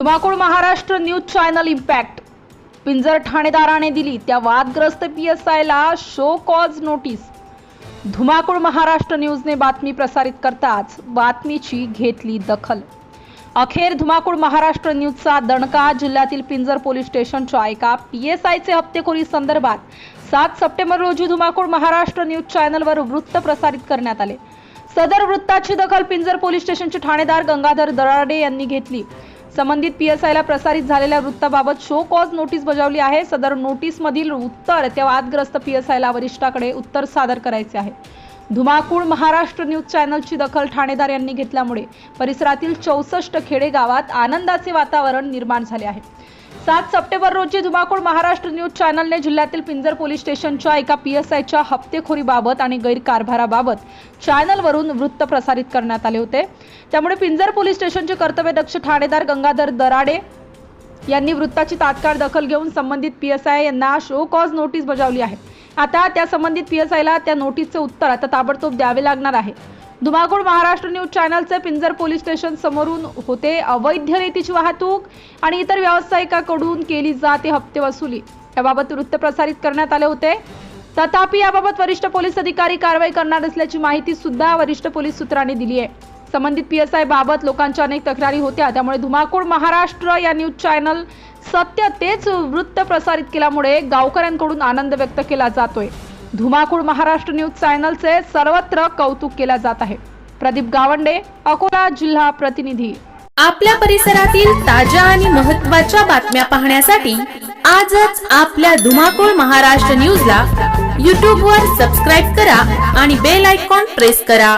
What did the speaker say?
Dhumakul Maharashtra news channel impact. Pinjar ठाणेदाराने दिली त्या वादग्रस्त पी एस आयला show cause notice Dhumakul Maharashtra न्यूजने बातमी प्रसारित करताच बातमीची घेतली दखल. अखेर धुमाकूळ महाराष्ट्र न्यूजचा दणका जिल्ह्यातील पिंजर पोलीस स्टेशनच्या एका पी एस आयचे हप्तेखोरी संदर्भात सात सप्टेंबर रोजी धुमाकूळ महाराष्ट्र न्यूज चॅनलवर वृत्त प्रसारित करण्यात आले. सदर वृत्ताची दखल पिंजर पोलीस स्टेशनचे ठाणेदार गंगाधर दराडे यांनी घेतली. संबंधित पीएसआयला प्रसारित झालेल्या वृत्ताबाबत शो कॉज नोटीस बजावली आहे. सदर नोटीसमधील उत्तर त्या वादग्रस्त पीएसआयला वरिष्ठाकडे उत्तर सादर करायचे आहे. धुमाकूळ महाराष्ट्र न्यूज चॅनलची दखल ठाणेदार यांनी घेतल्यामुळे परिसरातील चौसष्ट खेडेगावात आनंदाचे वातावरण निर्माण झाले आहे. सात सप्टेंबर रोजी धुमाकूळ महाराष्ट्र न्यूज चॅनलने जिल्ह्यातील पिंजर पोलीस स्टेशनच्या एका पी एस आयच्या हप्तेखोरीबाबत आणि गैरकारभाराबाबत चॅनलवरून वृत्त प्रसारित करण्यात आले होते. त्यामुळे पिंजर पोलीस स्टेशनचे कर्तव्यदक्ष ठाणेदार गंगाधर दराडे यांनी वृत्ताची तात्काळ दखल घेऊन संबंधित पी एस आय यांना शो कॉज नोटीस बजावली आहे. आता त्या संबंधित पी एस आयला त्या नोटीसचे उत्तर आता ताबडतोब द्यावे लागणार आहे. धुमाकूळ महाराष्ट्र न्यूज चॅनलचे पिंजर पोलीस स्टेशन समोरून होते अवैध रेतीची वाहतूक आणि इतर व्यावसायिकाकडून केली जाते हप्ते वसुली याबाबत वृत्त प्रसारित करण्यात आले होते. तथापि याबाबत वरिष्ठ पोलीस अधिकारी कारवाई करणार असल्याची माहिती सुद्धा वरिष्ठ पोलीस सूत्रांनी दिली आहे संबंधित पीएसआय बाबत लोकांच्या अनेक तक्रारी होत्या. त्यामुळे धुमाकूळ महाराष्ट्र या न्यूज चॅनल सत्य तेच वृत्त प्रसारित केल्यामुळे गावकऱ्यांकडून आनंद व्यक्त केला जातोय. धुमाकूळ महाराष्ट्र न्यूज चॅनलचे सर्वत्र कौतुक केले जात आहे. प्रदीप गावंडे अकोला जिल्हा प्रतिनिधी. आपल्या परिसरातील ताज्या आणि महत्त्वाच्या बातम्या पाहण्यासाठी आजच आपल्या धुमाकूळ महाराष्ट्र न्यूजला यूट्यूबवर वर सबस्क्राईब करा आणि बेल आयकॉन प्रेस करा.